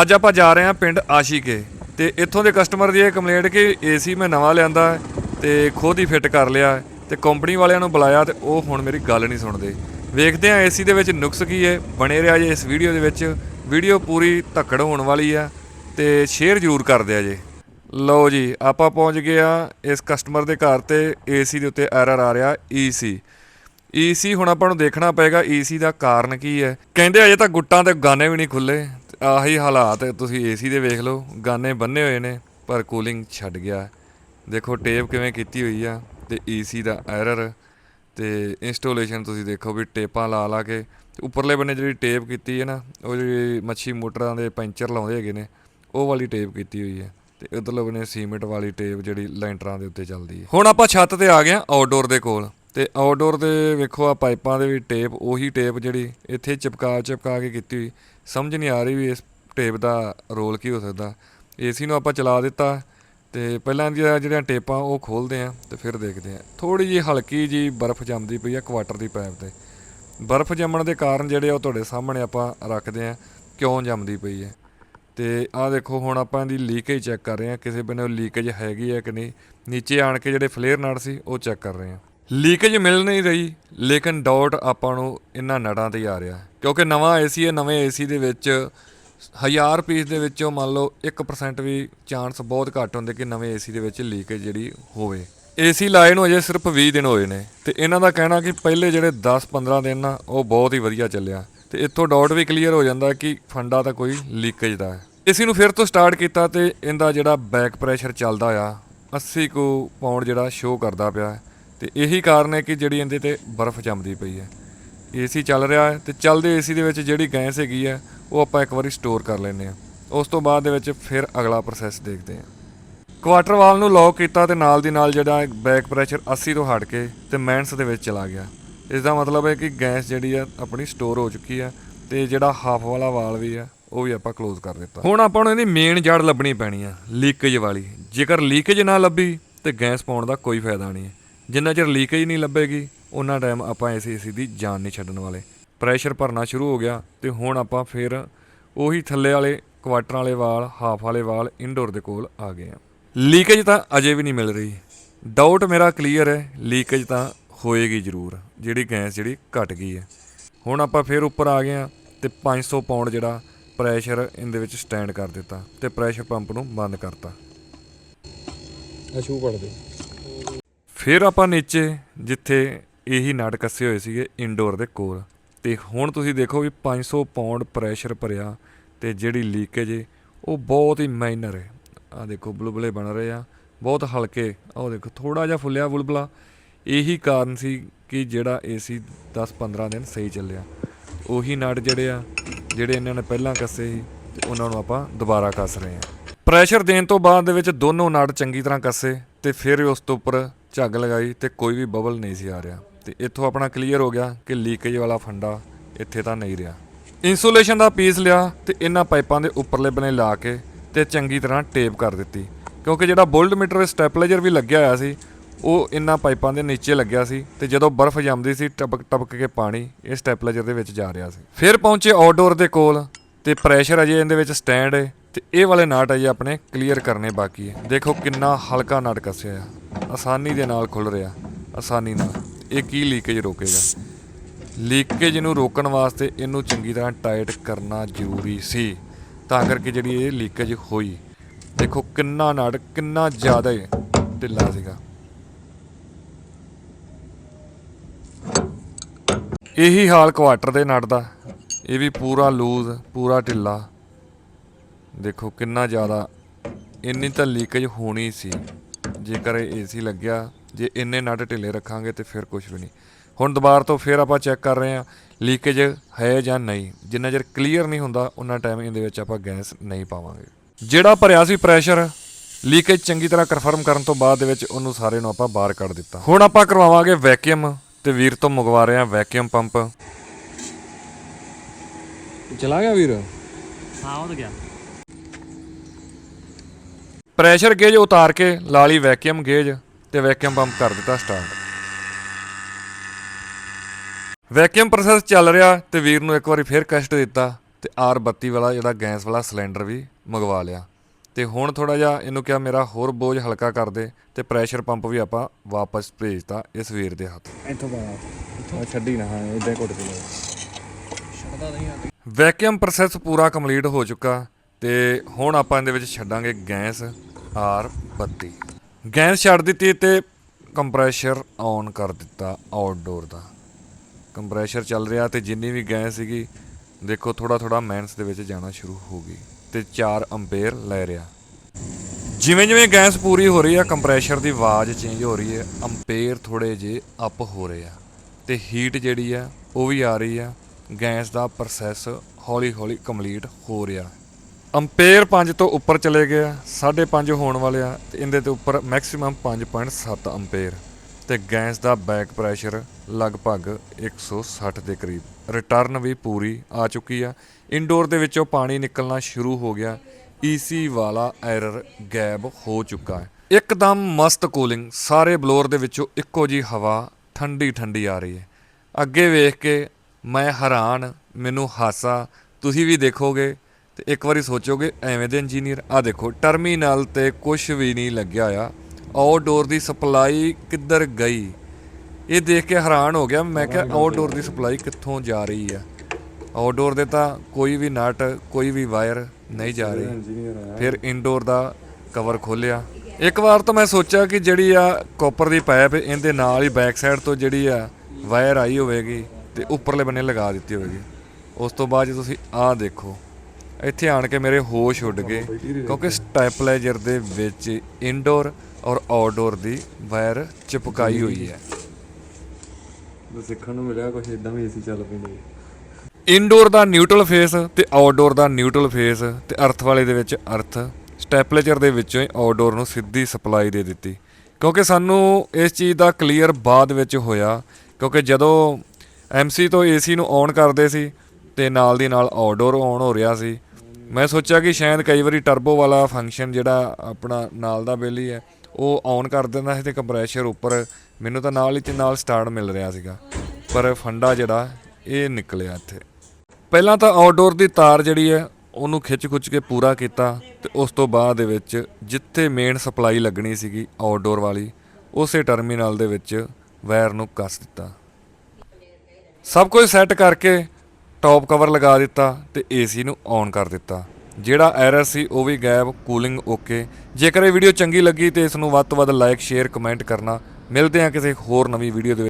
ਅੱਜ ਆਪਾਂ ਜਾ ਰਹੇ ਹਾਂ ਪਿੰਡ ਆਸ਼ੀਕੇ ਤੇ ਇੱਥੋਂ ਦੇ ਕਸਟਮਰ ਦੀ ਇਹ ਕੰਪਲੇਂਟ ਕਿ ਏਸੀ ਮੈਂ ਨਵਾਂ ਲਿਆਂਦਾ ਹੈ ਤੇ ਖੁਦ ਹੀ ਫਿੱਟ ਕਰ ਲਿਆ ਹੈ ਤੇ ਕੰਪਨੀ ਵਾਲਿਆਂ ਨੂੰ ਬੁਲਾਇਆ ਤੇ ਉਹ ਹੁਣ ਮੇਰੀ ਗੱਲ ਨਹੀਂ ਸੁਣਦੇ। ਵੇਖਦੇ ਹਾਂ ਏਸੀ ਦੇ ਵਿੱਚ ਨੁਕਸ ਕੀ ਹੈ, ਬਣੇ ਰਿਹਾ ਜੇ ਇਸ ਵੀਡੀਓ ਦੇ ਵਿੱਚ। ਵੀਡੀਓ ਪੂਰੀ ਧੱਕੜ ਹੋਣ ਵਾਲੀ ਆ ਤੇ ਸ਼ੇਅਰ ਜ਼ਰੂਰ ਕਰ ਦਿਆ ਜੇ। ਲਓ ਜੀ, ਆਪਾਂ ਪਹੁੰਚ ਗਏ ਆ ਇਸ ਕਸਟਮਰ ਦੇ ਘਰ ਤੇ ਏਸੀ ਦੇ ਉੱਤੇ ਐਰਰ ਆ ਰਿਹਾ ਈਸੀ ਈਸੀ ਹੁਣ ਆਪਾਂ ਨੂੰ ਦੇਖਣਾ ਪਏਗਾ ਈਸੀ ਦਾ ਕਾਰਨ ਕੀ ਹੈ। ਕਹਿੰਦੇ ਅਜੇ ਤਾਂ ਗੁੱਟਾਂ ਤੇ ਗਾਨੇ ਵੀ ਨਹੀਂ ਖੁੱਲੇ ਆਹੀ ਹਾਲਾਤ ਹੈ, ਤੁਸੀਂ ਏਸੀ ਦੇ ਵੇਖ ਲਓ ਗਾਨੇ ਬੰਨੇ ਹੋਏ ਨੇ ਪਰ ਕੂਲਿੰਗ ਛੱਡ ਗਿਆ ਦੇਖੋ ਟੇਪ ਕਿਵੇਂ ਕੀਤੀ ਹੋਈ ਆ ਤੇ ਈਸੀ ਦਾ ਐਰਰ ਤੇ ਇੰਸਟਾਲੇਸ਼ਨ ਤੁਸੀਂ ਦੇਖੋ ਵੀ ਟੇਪਾਂ ਲਾ ਲਾ ਕੇ ਉੱਪਰਲੇ ਬੰਨੇ ਜਿਹੜੀ ਟੇਪ ਕੀਤੀ ਹੈ ਨਾ ਉਹ ਜਿਹੜੀ ਮੱਛੀ ਮੋਟਰਾਂ ਦੇ ਪੈਂਚਰ ਲਾਉਂਦੇ ਹੈਗੇ ਨੇ ਉਹ ਵਾਲੀ ਟੇਪ ਕੀਤੀ ਹੋਈ ਹੈ ਤੇ ਉਧਰਲੇ ਬੰਨੇ ਸੀਮੈਂਟ ਵਾਲੀ ਟੇਪ ਜਿਹੜੀ ਲੈਂਟਰਾਂ ਦੇ ਉੱਤੇ ਚੱਲਦੀ ਹੈ। ਹੁਣ ਆਪਾਂ ਛੱਤ ਤੇ ਆ ਗਏ ਆ ਆਊਟਡੋਰ ਦੇ ਕੋਲ। ਤੇ ਆਊਟਡੋਰ ਦੇ ਵੇਖੋ ਆ ਪਾਈਪਾਂ ਦੇ ਵੀ ਟੇਪ, ਉਹੀ ਟੇਪ ਜਿਹੜੀ ਇੱਥੇ ਚਿਪਕਾ ਚਿਪਕਾ ਕੇ ਕੀਤੀ ਹੋਈ। ਸਮਝ ਨਹੀਂ ਆ ਰਹੀ ਵੀ ਇਸ ਟੇਪ ਦਾ ਰੋਲ ਕੀ ਹੋ ਸਕਦਾ। ਏਸੀ ਨੂੰ ਆਪਾਂ ਚਲਾ ਦਿੱਤਾ ਤੇ ਪਹਿਲਾਂ ਦੀਆਂ ਜਿਹੜੀਆਂ ਟੇਪਾਂ ਉਹ ਖੋਲਦੇ ਆ ਤੇ ਫਿਰ ਦੇਖਦੇ ਆ ਥੋੜੀ ਜੀ ਹਲਕੀ ਜੀ ਬਰਫ਼ ਜੰਮਦੀ ਪਈ ਆ ਕੁਆਟਰ ਦੀ ਪਾਈਪ ਤੇ। ਬਰਫ਼ ਜੰਮਣ ਦੇ ਕਾਰਨ ਜਿਹੜੇ ਉਹ ਤੁਹਾਡੇ ਸਾਹਮਣੇ ਆਪਾਂ ਰੱਖਦੇ ਆ ਕਿਉਂ ਜੰਮਦੀ ਪਈ ਹੈ। ਤੇ ਆਹ ਦੇਖੋ ਹੁਣ ਆਪਾਂ ਇਹਦੀ ਲੀਕੇਜ ਚੈੱਕ ਕਰ ਰਹੇ ਹਾਂ, ਕਿਸੇ ਬੰਨੇ ਲੀਕੇਜ ਹੈਗੀ ਹੈ ਕਿ ਨਹੀਂ। ਨੀਚੇ ਆਣ ਕੇ ਜਿਹੜੇ ਫਲੇਅਰ ਨਟ ਸੀ, ਉਹ ਚੈੱਕ ਕਰ ਰਹੇ ਹਾਂ। ਲੀਕੇਜ ਮਿਲ ਨਹੀਂ ਰਹੀ, ਲੇਕਿਨ ਡਾਊਟ ਆਪਾਂ ਨੂੰ ਇਹਨਾਂ ਨੜਾਂ ਤੇ ਹੀ ਆ ਰਿਹਾ। ਕਿਉਂਕਿ ਨਵਾਂ ਏਸੀ ਹੈ, ਨਵੇਂ ਏਸੀ ਦੇ ਵਿੱਚ ਹਜ਼ਾਰ ਪੀਸ ਦੇ ਵਿੱਚੋਂ ਮੰਨ ਲਓ 1% ਵੀ ਚਾਂਸ ਬਹੁਤ ਘੱਟ ਹੁੰਦੇ ਕਿ ਨਵੇਂ ਏਸੀ ਦੇ ਵਿੱਚ ਲੀਕੇਜ ਜਿਹੜੀ ਹੋਵੇ। ਏਸੀ ਲਾਏ ਨੂੰ ਅਜੇ ਸਿਰਫ 20 ਦਿਨ ਹੋਏ ਨੇ ਤੇ ਇਹਨਾਂ ਦਾ ਕਹਿਣਾ ਕਿ ਪਹਿਲੇ ਜਿਹੜੇ 10-15 ਦਿਨ ਨਾ, ਉਹ ਬਹੁਤ ਹੀ ਵਧੀਆ ਚੱਲਿਆ। ਤੇ ਇੱਥੋਂ ਡਾਊਟ ਵੀ ਕਲੀਅਰ ਹੋ ਜਾਂਦਾ ਕਿ ਫੰਡਾ ਤਾਂ ਕੋਈ ਲੀਕੇਜ ਦਾ ਹੈ। ਏਸੀ ਨੂੰ ਫਿਰ ਤੋਂ ਸਟਾਰਟ ਕੀਤਾ ਤੇ ਇਹਦਾ ਜਿਹੜਾ ਬੈਕ ਪ੍ਰੈਸ਼ਰ ਚੱਲਦਾ ਆ 80 ਕੁ ਪਾਉਂਡ ਜਿਹੜਾ ਸ਼ੋ ਕਰਦਾ ਪਿਆ। ਤੇ ਇਹੀ ਕਾਰਨ ਹੈ ਕਿ ਜਿਹੜੀ ਇਹਦੇ ਤੇ ਬਰਫ਼ ਜੰਮਦੀ ਪਈ ਹੈ। ਏਸੀ ਚੱਲ ਰਿਹਾ ਹੈ ਤੇ ਚੱਲਦੇ ਏਸੀ ਦੇ ਵਿੱਚ ਜਿਹੜੀ ਗੈਸ ਹੈਗੀ ਹੈ, ਉਹ ਆਪਾਂ ਇੱਕ ਵਾਰੀ ਸਟੋਰ ਕਰ ਲੈਂਦੇ ਆ ਉਸ ਤੋਂ ਬਾਅਦ ਦੇ ਵਿੱਚ ਫਿਰ ਅਗਲਾ ਪ੍ਰੋਸੈਸ ਦੇਖਦੇ ਆ ਕੁਆਟਰ ਵਾਲ ਨੂੰ ਲੌਕ ਕੀਤਾ ਤੇ ਨਾਲ ਦੀ ਨਾਲ ਜਿਹੜਾ ਬੈਕ ਪ੍ਰੈਸ਼ਰ 80 ਤੋਂ ਹਟ ਕੇ ਤੇ ਮੈਨਸ ਦੇ ਵਿੱਚ ਚਲਾ ਗਿਆ। ਇਸ ਦਾ ਮਤਲਬ ਹੈ ਕਿ ਗੈਸ ਜਿਹੜੀ ਆ, ਆਪਣੀ ਸਟੋਰ ਹੋ ਚੁੱਕੀ ਆ ਤੇ ਜਿਹੜਾ ਹਾਫ ਵਾਲਾ ਵਾਲ ਵੀ ਆ, ਉਹ ਵੀ ਆਪਾਂ ਕਲੋਜ਼ ਕਰ ਦਿੱਤਾ। ਹੁਣ ਆਪਾਂ ਨੂੰ ਇਹਦੀ ਮੇਨ ਜੜ ਲੱਭਣੀ ਪੈਣੀ ਆ ਲੀਕੇਜ ਵਾਲੀ। ਜੇਕਰ ਲੀਕੇਜ ਨਾ ਲੱਭੀ ਤੇ ਗੈਸ ਪਾਉਣ ਦਾ ਕੋਈ ਫਾਇਦਾ ਨਹੀਂ ਹੈ। ਜਿੰਨਾ ਚਿਰ ਲੀਕੇਜ ਨਹੀਂ ਲੱਭੇਗੀ, ਉਹਨਾਂ ਟਾਈਮ ਆਪਾਂ ਇਸ ਏਸੀ ਦੀ ਜਾਨ ਨਹੀਂ ਛੱਡਣ ਵਾਲੇ। ਪ੍ਰੈਸ਼ਰ ਭਰਨਾ ਸ਼ੁਰੂ ਹੋ ਗਿਆ ਤੇ ਹੁਣ ਆਪਾਂ ਫਿਰ ਉਹੀ ਥੱਲੇ ਵਾਲੇ ਕੁਆਟਰ ਵਾਲੇ ਵਾਲ ਹਾਫ ਵਾਲੇ ਵਾਲ ਇਨਡੋਰ ਦੇ ਕੋਲ ਆ ਗਏ ਆ ਲੀਕੇਜ ਤਾਂ ਅਜੇ ਵੀ ਨਹੀਂ ਮਿਲ ਰਹੀ। ਡਾਊਟ ਮੇਰਾ ਕਲੀਅਰ ਹੈ ਲੀਕੇਜ ਤਾਂ ਹੋਏਗੀ ਜ਼ਰੂਰ। ਜਿਹੜੀ ਗੈਸ ਜਿਹੜੀ ਘਟ ਗਈ ਹੈ। ਹੁਣ ਆਪਾਂ ਫਿਰ ਉੱਪਰ ਆ ਗਏ ਆ ਤੇ 500 ਪਾਉਂਡ ਜਿਹੜਾ ਪ੍ਰੈਸ਼ਰ ਇਹਦੇ ਵਿੱਚ ਸਟੈਂਡ ਕਰ ਦਿੱਤਾ ਤੇ ਪ੍ਰੈਸ਼ਰ ਪੰਪ ਨੂੰ ਬੰਦ ਕਰਤਾ। ਅਸ਼ੂ ਪੜ ਦੇ ਫਿਰ ਆਪਾਂ ਨੀਚੇ, ਜਿੱਥੇ ਇਹੀ ਨਟ ਕੱਸੇ ਹੋਏ ਸੀਗੇ ਇਨਡੋਰ ਦੇ ਕੋਲ। ਤੇ ਹੁਣ ਤੁਸੀਂ ਦੇਖੋ ਵੀ 500 ਪਾਉਂਡ ਪ੍ਰੈਸ਼ਰ ਭਰਿਆ ਤੇ ਜਿਹੜੀ ਲੀਕੇਜ ਹੈ ਉਹ ਬਹੁਤ ਹੀ ਮਾਈਨਰ ਹੈ ਆ ਦੇਖੋ, ਬੁਲਬਲੇ ਬਣ ਰਹੇ ਆ, ਬਹੁਤ ਹਲਕੇ। ਆਹ ਦੇਖੋ ਥੋੜਾ ਜਿਹਾ ਫੁੱਲਿਆ ਬੁਲਬਲਾ। ਇਹੀ ਕਾਰਨ ਸੀ ਕਿ ਜਿਹੜਾ ਏਸੀ 10-15 ਦਿਨ ਸਹੀ ਚੱਲਿਆ। ਉਹੀ ਨਟ ਜਿਹੜੇ ਆ, ਜਿਹੜੇ ਇਹਨਾਂ ਨੇ ਪਹਿਲਾਂ ਕੱਸੇ ਸੀ, ਤੇ ਉਹਨਾਂ ਨੂੰ ਆਪਾਂ ਦੁਬਾਰਾ ਕੱਸ ਰਹੇ ਹਾਂ ਪ੍ਰੈਸ਼ਰ ਦੇਣ ਤੋਂ ਬਾਅਦ ਦੇ ਵਿੱਚ ਦੋਨੋਂ ਨਟ ਚੰਗੀ ਤਰ੍ਹਾਂ ਕੱਸੇ ਤੇ ਫਿਰ ਉਸ ਤੋਂ ਉੱਪਰ ਝੱਗ ਲਗਾਈ ਤੇ ਕੋਈ ਵੀ ਬਬਲ ਨਹੀਂ ਸੀ ਆ ਰਿਹਾ। ਤੇ ਇੱਥੋਂ ਆਪਣਾ ਕਲੀਅਰ ਹੋ ਗਿਆ ਕਿ ਲੀਕੇਜ ਵਾਲਾ ਫੰਡਾ ਇੱਥੇ ਤਾਂ ਨਹੀਂ ਰਿਹਾ। ਇਨਸੂਲੇਸ਼ਨ ਦਾ ਪੀਸ ਲਿਆ ਤੇ ਇਹਨਾਂ ਪਾਈਪਾਂ ਦੇ ਉੱਪਰਲੇ ਬਨੇ ਲਾ ਕੇ ਤੇ ਚੰਗੀ ਤਰ੍ਹਾਂ ਟੇਪ ਕਰ ਦਿੱਤੀ। ਕਿਉਂਕਿ ਜਿਹੜਾ ਬੋਲਟ ਮੀਟਰ ਸਟੈਪਲਾਈਜ਼ਰ ਵੀ ਲੱਗਿਆ ਹੋਇਆ ਸੀ, ਉਹ ਇਹਨਾਂ ਪਾਈਪਾਂ ਦੇ ਨੀਚੇ ਲੱਗਿਆ ਸੀ ਤੇ ਜਦੋਂ ਬਰਫ਼ ਜੰਮਦੀ ਸੀ, ਟਪਕ ਟਪਕ ਕੇ ਪਾਣੀ ਇਹ ਸਟੈਪਲਾਈਜ਼ਰ ਦੇ ਵਿੱਚ ਜਾ ਰਿਹਾ ਸੀ। ਫਿਰ ਪਹੁੰਚੇ ਆਊਟਡੋਰ ਦੇ ਕੋਲ ਤੇ ਪ੍ਰੈਸ਼ਰ ਅਜੇ ਇਹਦੇ ਵਿੱਚ ਸਟੈਂਡ ਹੈ ਤੇ ਇਹ ਵਾਲੇ ਨਾਟ ਅਜੇ ਆਪਣੇ ਕਲੀਅਰ ਕਰਨੇ ਬਾਕੀ ਹੈ। ਦੇਖੋ ਕਿੰਨਾ ਹਲਕਾ ਨਾਟ ਕੱਸਿਆ ਆ। ਆਸਾਨੀ ਦੇ ਨਾਲ ਖੁੱਲ ਰਿਹਾ, ਆਸਾਨੀ ਨਾਲ। ਇਹ ਕੀ ਲੀਕੇਜ ਰੋਕੇਗਾ? ਲੀਕੇਜ ਨੂੰ ਰੋਕਣ ਵਾਸਤੇ ਇਹਨੂੰ ਚੰਗੀ ਤਰ੍ਹਾਂ ਟਾਈਟ ਕਰਨਾ ਜ਼ਰੂਰੀ ਸੀ, ਤਾਂ ਕਰਕੇ ਜਿਹੜੀ ਇਹ ਲੀਕੇਜ ਹੋਈ। ਦੇਖੋ ਕਿੰਨਾ ਨੜ, ਕਿੰਨਾ ਜ਼ਿਆਦਾ ਢਿੱਲਾ ਸੀਗਾ। ਇਹੀ ਹਾਲ ਕੁਆਟਰ ਦੇ ਨੜ ਦਾ। ਇਹ ਵੀ ਪੂਰਾ ਲੂਜ਼ ਪੂਰਾ ਢਿੱਲਾ। ਦੇਖੋ ਕਿੰਨਾ ਜ਼ਿਆਦਾ, ਇੰਨੀ ਤਾਂ ਲੀਕੇਜ ਹੋਣੀ ਸੀ। ਜੇਕਰ ਇਹ ਏਸੀ ਲੱਗਿਆ ਜੇ ਇੰਨੇ ਨਟ ਢਿੱਲੇ ਰੱਖਾਂਗੇ ਤੇ ਫਿਰ ਕੁਝ ਵੀ ਨਹੀਂ। ਹੁਣ ਦੁਬਾਰਾ ਤੋਂ ਫਿਰ ਆਪਾਂ ਚੈੱਕ ਕਰ ਰਹੇ ਹਾਂ ਲੀਕੇਜ ਹੈ ਜਾਂ ਨਹੀਂ। ਜਿੰਨਾ ਚਿਰ ਕਲੀਅਰ ਨਹੀਂ ਹੁੰਦਾ ਉਹਨਾਂ ਟਾਈਮ ਇਹਦੇ ਵਿੱਚ ਆਪਾਂ ਗੈਸ ਨਹੀਂ ਪਾਵਾਂਗੇ। ਜਿਹੜਾ ਭਰਿਆ ਸੀ ਪ੍ਰੈਸ਼ਰ ਲੀਕੇਜ ਚੰਗੀ ਤਰ੍ਹਾਂ ਕਨਫਰਮ ਕਰਨ ਤੋਂ ਬਾਅਦ ਦੇ ਵਿੱਚ ਉਹਨੂੰ ਸਾਰੇ ਨੂੰ ਆਪਾਂ ਬਾਹਰ ਕੱਢ ਦਿੱਤਾ। ਹੁਣ ਆਪਾਂ ਕਰਵਾਵਾਂਗੇ ਵੈਕਿਊਮ ਤੇ ਵੀਰ ਤੋਂ ਮੰਗਵਾ ਰਹੇ ਹਾਂ ਵੈਕਿਊਮ ਪੰਪ ਚਲਾ ਗਿਆ ਵੀਰ? ਹਾਂ ਉਹ ਤਾਂ ਗਿਆ। ਪ੍ਰੈਸ਼ਰ ਗੇਜ ਉਤਾਰ ਕੇ ਲਾਲੀ ਵੈਕਿਊਮ ਗੇਜ ਤੇ ਵੈਕਿਊਮ ਪੰਪ ਕਰ ਦਿੱਤਾ ਸਟਾਰਟ ਵੈਕਿਊਮ ਪ੍ਰੋਸੈਸ ਚੱਲ ਰਿਹਾ ਤੇ ਵੀਰ ਨੂੰ ਇੱਕ ਵਾਰੀ ਫੇਰ ਕਸ਼ਟ ਦਿੱਤਾ ਤੇ R32 ਵਾਲਾ ਜਿਹੜਾ ਗੈਸ ਵਾਲਾ ਸਿਲੰਡਰ ਵੀ ਮੰਗਵਾ ਲਿਆ। ਤੇ ਹੁਣ ਥੋੜਾ ਜਿਹਾ ਇਹਨੂੰ ਕਿਹਾ ਮੇਰਾ ਹੋਰ ਬੋਝ ਹਲਕਾ ਕਰ ਦੇ ਤੇ ਪ੍ਰੈਸ਼ਰ ਪੰਪ ਵੀ ਆਪਾਂ ਵਾਪਸ ਭੇਜਤਾ ਇਸ ਵੀਰ ਦੇ ਹੱਥ। ਇੱਥੋਂ ਆ ਛੱਡੀ ਨਾ ਹਾਂ ਇਦਾਂ ਘੁੱਟ ਕੇ ਵੈਕਿਊਮ ਪ੍ਰੋਸੈਸ ਪੂਰਾ ਕੰਪਲੀਟ ਹੋ ਚੁੱਕਾ। ਤੇ ਹੁਣ ਆਪਾਂ ਇਹਦੇ ਵਿੱਚ ਛੱਡਾਂਗੇ ਗੈਸ R32 ਗੈਸ ਛੱਡ ਦਿੱਤੀ ਤੇ ਕੰਪਰੈਸ਼ਰ ਔਨ ਕਰ ਦਿੱਤਾ ਆਊਟਡੋਰ ਦਾ। ਕੰਪਰੈਸ਼ਰ ਚੱਲ ਰਿਹਾ ਤੇ ਜਿੰਨੀ ਵੀ ਗੈਸ ਸੀਗੀ, ਦੇਖੋ ਥੋੜਾ ਥੋੜਾ ਮੈਨਸ ਦੇ ਵਿੱਚ ਜਾਣਾ ਸ਼ੁਰੂ ਹੋ ਗਈ ਤੇ 4 ਅੰਪੇਅਰ ਲੈ ਰਿਹਾ। ਜਿਵੇਂ ਜਿਵੇਂ ਗੈਸ ਪੂਰੀ ਹੋ ਰਹੀ ਆ, ਕੰਪਰੈਸ਼ਰ ਦੀ ਆਵਾਜ਼ ਚੇਂਜ ਹੋ ਰਹੀ ਹੈ ਅੰਪੇਅਰ ਥੋੜੇ ਜੇ ਅਪ ਹੋ ਰਹੇ ਆ। ਤੇ ਹੀਟ ਜਿਹੜੀ ਆ, ਉਹ ਵੀ ਆ ਰਹੀ ਆ। ਗੈਸ ਦਾ ਪ੍ਰੋਸੈਸ ਹੌਲੀ ਹੌਲੀ ਕੰਪਲੀਟ ਹੋ ਰਿਹਾ। ਅੰਪੇਅਰ 5 ਤੋਂ ਉੱਪਰ ਚਲੇ ਗਏ ਆ 5.5 ਹੋਣ ਵਾਲੇ ਆ, ਤੇ ਇਹਦੇ ਤੇ ਉੱਪਰ ਮੈਕਸਿਮਮ 5.7 ਅੰਪੇਅਰ। ਤੇ ਗੈਸ ਦਾ ਬੈਕ ਪ੍ਰੈਸ਼ਰ ਲਗਭਗ 160 ਦੇ ਕਰੀਬ। ਰਿਟਰਨ ਵੀ ਪੂਰੀ ਆ ਚੁੱਕੀ ਆ। ਇਨਡੋਰ ਦੇ ਵਿੱਚੋਂ ਪਾਣੀ ਨਿਕਲਣਾ ਸ਼ੁਰੂ ਹੋ ਗਿਆ। ਈਸੀ ਵਾਲਾ ਐਰਰ ਗਾਇਬ ਹੋ ਚੁੱਕਾ ਹੈ। ਇੱਕਦਮ ਮਸਤ ਕੂਲਿੰਗ ਸਾਰੇ ਬਲੋਰ ਦੇ ਵਿੱਚੋਂ ਇੱਕੋ ਜੀ ਹਵਾ ਠੰਡੀ ਠੰਡੀ ਆ ਰਹੀ ਹੈ। ਅੱਗੇ ਵੇਖ ਕੇ ਮੈਂ ਹੈਰਾਨ, ਮੈਨੂੰ ਹਾਸਾ, ਤੁਸੀਂ ਵੀ ਦੇਖੋਗੇ ਤੇ ਇੱਕ ਵਾਰੀ ਸੋਚੋਗੇ ਐਵੇਂ ਦੇ ਇੰਜੀਨੀਅਰ ਆ ਦੇਖੋ ਟਰਮੀਨਲ ਤੇ ਕੁਝ ਵੀ ਨਹੀਂ ਲੱਗਿਆ ਆ। ਆਊਟਡੋਰ ਦੀ ਸਪਲਾਈ ਕਿੱਧਰ ਗਈ? ਇਹ ਦੇਖ ਕੇ ਹੈਰਾਨ ਹੋ ਗਿਆ ਮੈਂ ਕਿਹਾ ਆਊਟਡੋਰ ਦੀ ਸਪਲਾਈ ਕਿੱਥੋਂ ਜਾ ਰਹੀ ਆ? ਆਊਟਡੋਰ ਦੇ ਤਾਂ ਕੋਈ ਵੀ ਨਟ ਕੋਈ ਵੀ ਵਾਇਰ ਨਹੀਂ ਜਾ ਰਹੀ। ਫਿਰ ਇਨਡੋਰ ਦਾ ਕਵਰ ਖੋਲਿਆ ਇੱਕ ਵਾਰ ਤਾਂ ਮੈਂ ਸੋਚਿਆ ਕਿ ਜਿਹੜੀ ਆ ਕਾਪਰ ਦੀ ਪਾਈਪ ਇਹਦੇ ਨਾਲ ਹੀ ਬੈਕ ਸਾਈਡ ਤੋਂ ਜਿਹੜੀ ਆ ਵਾਇਰ ਆਈ ਹੋਵੇਗੀ ਤੇ ਉੱਪਰਲੇ ਬੰਨੇ ਲਗਾ ਦਿੱਤੀ ਹੋਵੇਗੀ। ਉਸ ਤੋਂ ਬਾਅਦ ਜੇ ਤੁਸੀਂ ਆਹ ਦੇਖੋ। ਇੱਥੇ ਆਣ ਕੇ ਮੇਰੇ ਹੋਸ਼ ਉੱਡ ਗਏ ਕਿਉਂਕਿ ਸਟੈਪਲਾਈਜ਼ਰ ਦੇ ਵਿੱਚ ਇਨਡੋਰ ਔਰ ਆਊਟਡੋਰ ਦੀ ਵਾਇਰ ਚਿਪਕਾਈ ਹੋਈ ਹੈ। ਬਸ ਸਿੱਖਣ ਨੂੰ ਮਿਲਿਆ ਕੁਝ ਇਦਾਂ ਵੀ ਏਸੀ ਚੱਲ ਪੈਂਦੇ ਇਨਡੋਰ ਦਾ ਨਿਊਟਰਲ ਫੇਸ ਤੇ ਆਊਟਡੋਰ ਦਾ ਨਿਊਟਰਲ ਫੇਸ ਤੇ ਅਰਥ ਵਾਲੇ ਦੇ ਵਿੱਚ ਅਰਥ ਸਟੈਪਲੇਚਰ ਦੇ ਵਿੱਚੋਂ ਹੀ ਆਊਟਡੋਰ ਨੂੰ ਸਿੱਧੀ ਸਪਲਾਈ ਦੇ ਦਿੱਤੀ। ਕਿਉਂਕਿ ਸਾਨੂੰ ਇਸ ਚੀਜ਼ ਦਾ ਕਲੀਅਰ ਬਾਅਦ ਵਿੱਚ ਹੋਇਆ ਕਿਉਂਕਿ ਜਦੋਂ ਐਮਸੀ ਤੋਂ ਏਸੀ ਨੂੰ ਔਨ ਕਰਦੇ ਸੀ ਤੇ ਨਾਲ ਦੀ ਨਾਲ ਆਊਟਡੋਰ ਔਨ ਹੋ ਰਿਹਾ ਸੀ ਮੈਂ ਸੋਚਿਆ ਕਿ ਸ਼ਾਇਦ ਕਈ ਵਾਰੀ ਟਰਬੋ ਵਾਲਾ ਫੰਕਸ਼ਨ ਜਿਹੜਾ ਆਪਣਾ ਨਾਲ ਦਾ ਬਿੱਲ ਹੈ, ਉਹ ਔਨ ਕਰ ਦਿੰਦਾ ਸੀ ਤੇ ਕੰਪਰੈਸ਼ਰ ਉੱਪਰ ਮੈਨੂੰ ਤਾਂ ਨਾਲ ਹੀ ਤੇ ਨਾਲ ਸਟਾਰਟ ਮਿਲ ਰਿਹਾ ਸੀਗਾ। ਪਰ ਫੰਡਾ ਜਿਹੜਾ, ਇਹ ਨਿਕਲਿਆ ਇੱਥੇ। ਪਹਿਲਾਂ ਤਾਂ ਆਊਟਡੋਰ ਦੀ ਤਾਰ ਜਿਹੜੀ ਹੈ, ਉਹਨੂੰ ਖਿੱਚ-ਖੁੱਚ ਕੇ ਪੂਰਾ ਕੀਤਾ ਤੇ ਉਸ ਤੋਂ ਬਾਅਦ ਦੇ ਵਿੱਚ ਜਿੱਥੇ ਮੇਨ ਸਪਲਾਈ ਲੱਗਣੀ ਸੀਗੀ ਆਊਟਡੋਰ ਵਾਲੀ, ਉਸੇ ਟਰਮੀਨਲ ਦੇ ਵਿੱਚ ਵਾਇਰ ਨੂੰ ਕੱਸ ਦਿੱਤਾ। ਸਭ ਕੁਝ ਸੈੱਟ ਕਰਕੇ ਟੌਪ ਕਵਰ ਲਗਾ ਦਿੱਤਾ ਤੇ ਏਸੀ ਨੂੰ ਔਨ ਕਰ ਦਿੱਤਾ। ਜਿਹੜਾ ਐਰਰ ਸੀ ਉਹ ਵੀ ਗਾਇਬ, ਕੂਲਿੰਗ ਓਕੇ ਜੇਕਰ ਇਹ ਵੀਡੀਓ ਚੰਗੀ ਲੱਗੀ ਤੇ ਇਸ ਨੂੰ ਵੱਧ ਤੋਂ ਵੱਧ ਲਾਈਕ ਸ਼ੇਅਰ ਕਮੈਂਟ ਕਰਨਾ। ਮਿਲਦੇ ਹਾਂ ਕਿਸੇ ਹੋਰ ਨਵੀਂ ਵੀਡੀਓ ਦੇ ਵਿੱਚ।